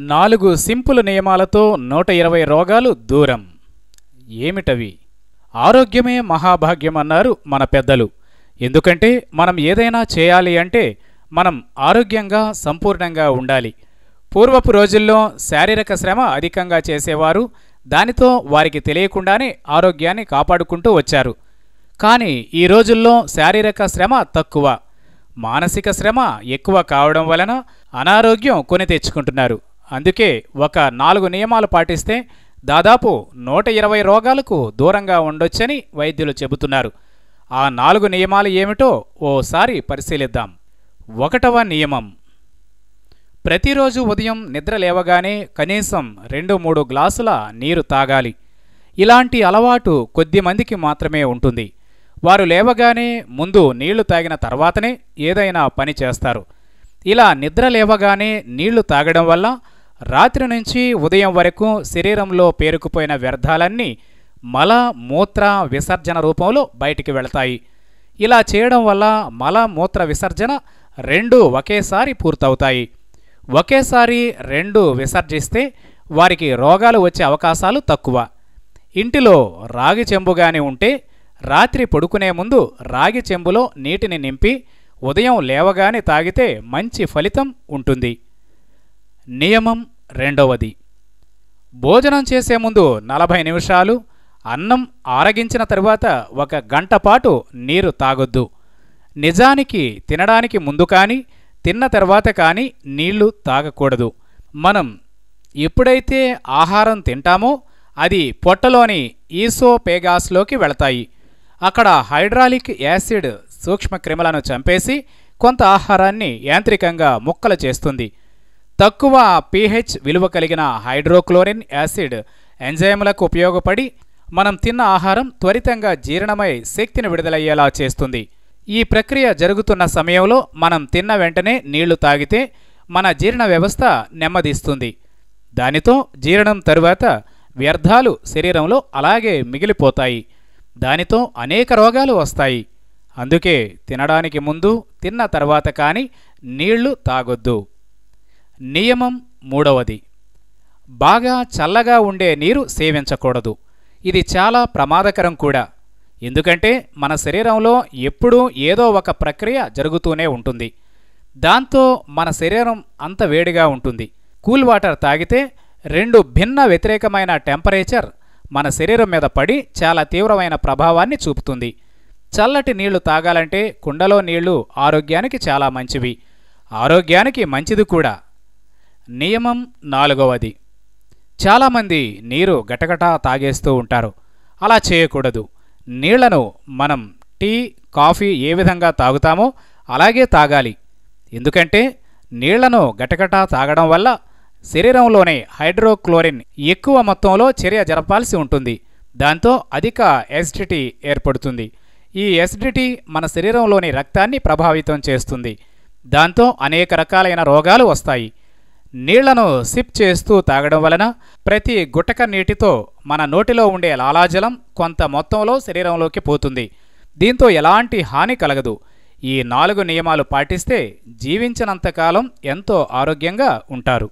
నాలుగు సింపుల్ నియమాలతో నూట ఇరవై రోగాలు దూరం. ఏమిటవి? ఆరోగ్యమే మహాభాగ్యం అన్నారు మన పెద్దలు. ఎందుకంటే మనం ఏదైనా చేయాలి అంటే మనం ఆరోగ్యంగా సంపూర్ణంగా ఉండాలి. పూర్వపు రోజుల్లో శారీరక శ్రమ అధికంగా చేసేవారు దానితో వారికి తెలియకుండానే ఆరోగ్యాన్ని కాపాడుకుంటూ వచ్చారు. కానీ ఈ రోజుల్లో శారీరక శ్రమ తక్కువ. మానసిక శ్రమ ఎక్కువ కావడం వలన అనారోగ్యం కొని తెచ్చుకుంటున్నారు. అందుకే ఒక నాలుగు నియమాలు పాటిస్తే దాదాపు నూట ఇరవై రోగాలకు దూరంగా ఉండొచ్చని వైద్యులు చెబుతున్నారు. ఆ నాలుగు నియమాలు ఏమిటో ఓసారి పరిశీలిద్దాం. ఒకటవ నియమం. ప్రతిరోజు ఉదయం నిద్ర లేవగానే కనీసం రెండు మూడు గ్లాసుల నీరు తాగాలి. ఇలాంటి అలవాటు కొద్ది మందికి మాత్రమే ఉంటుంది. వారు లేవగానే ముందు నీళ్ళు తాగిన తర్వాతనే ఏదైనా పని చేస్తారు. ఇలా నిద్ర లేవగానే నీళ్ళు తాగడం వల్ల రాత్రి నుంచి ఉదయం వరకు శరీరంలో పేరుకుపోయిన వ్యర్థాలన్నీ మల మూత్ర విసర్జన రూపంలో బయటికి వెళతాయి. ఇలా చేయడం వల్ల మల మూత్ర విసర్జన రెండు ఒకేసారి పూర్తవుతాయి. ఒకేసారి రెండు విసర్జిస్తే వారికి రోగాలు వచ్చే అవకాశాలు తక్కువ. ఇంటిలో రాగి చెంబుగాని ఉంటే రాత్రి పడుకునే ముందు రాగి చెంబులో నీటిని నింపి ఉదయం లేవగానే తాగితే మంచి ఫలితం ఉంటుంది. నియమం రెండవది. భోజనం చేసే ముందు నలభై నిమిషాలు అన్నం ఆరగించిన తరువాత ఒక గంట పాటు నీరు తాగొద్దు. నిజానికి తినడానికి ముందు కానీ తిన్న తర్వాత కానీ నీళ్ళు తాగకూడదు. మనం ఎప్పుడైతే ఆహారం తింటామో అది పొట్టలోని ఈసోపేగాస్లోకి వెళతాయి. అక్కడ హైడ్రాలిక్ యాసిడ్ సూక్ష్మ క్రిములను చంపేసి కొంత ఆహారాన్ని యాంత్రికంగా ముక్కలు చేస్తుంది. తక్కువ పీహెచ్ విలువ కలిగిన హైడ్రోక్లోరిన్ యాసిడ్ ఎంజైములకు ఉపయోగపడి మనం తిన్న ఆహారం త్వరితంగా జీర్ణమై శక్తిని విడుదలయ్యేలా చేస్తుంది. ఈ ప్రక్రియ జరుగుతున్న సమయంలో మనం తిన్న వెంటనే నీళ్ళు తాగితే మన జీర్ణ వ్యవస్థ నెమ్మదిస్తుంది. దానితో జీర్ణం తరువాత వ్యర్థాలు శరీరంలో అలాగే మిగిలిపోతాయి. దానితో అనేక రోగాలు వస్తాయి. అందుకే తినడానికి ముందు తిన్న తర్వాత కానీ నీళ్ళు తాగొద్దు. నియమం మూడవది. బాగా చల్లగా ఉండే నీరు సేవించకూడదు. ఇది చాలా ప్రమాదకరం కూడా. ఎందుకంటే మన శరీరంలో ఎప్పుడూ ఏదో ఒక ప్రక్రియ జరుగుతూనే ఉంటుంది. దాంతో మన శరీరం అంత వేడిగా ఉంటుంది. కూల్ వాటర్ తాగితే రెండు భిన్న వ్యతిరేకమైన టెంపరేచర్ మన శరీరం మీద పడి చాలా తీవ్రమైన ప్రభావాన్ని చూపుతుంది. చల్లటి నీళ్ళు తాగాలంటే కుండలో నీళ్ళు ఆరోగ్యానికి చాలా మంచివి. ఆరోగ్యానికి మంచిది కూడా. నియమం నాలుగవది. చాలామంది నీరు గటగటా తాగేస్తూ ఉంటారు. అలా చేయకూడదు. నీళ్ళను మనం టీ కాఫీ ఏ విధంగా తాగుతామో అలాగే తాగాలి. ఎందుకంటే నీళ్ళను గటగటా తాగడం వల్ల శరీరంలోని హైడ్రోక్లోరిన్ ఎక్కువ మొత్తంలో చర్య జరపాల్సి ఉంటుంది. దాంతో అధిక ఎసిడిటీ ఏర్పడుతుంది. ఈ ఎసిడిటీ మన శరీరంలోని రక్తాన్ని ప్రభావితం చేస్తుంది. దాంతో అనేక రకాలైన రోగాలు వస్తాయి. నీళ్ళను సిప్ చేస్తూ తాగడం వలన ప్రతి గుటక నీటితో మన నోటిలో ఉండే లాలాజలం కొంత మొత్తంలో శరీరంలోకి పోతుంది. దీంతో ఎలాంటి హాని కలగదు. ఈ నాలుగు నియమాలు పాటిస్తే జీవించినంతకాలం ఎంతో ఆరోగ్యంగా ఉంటారు.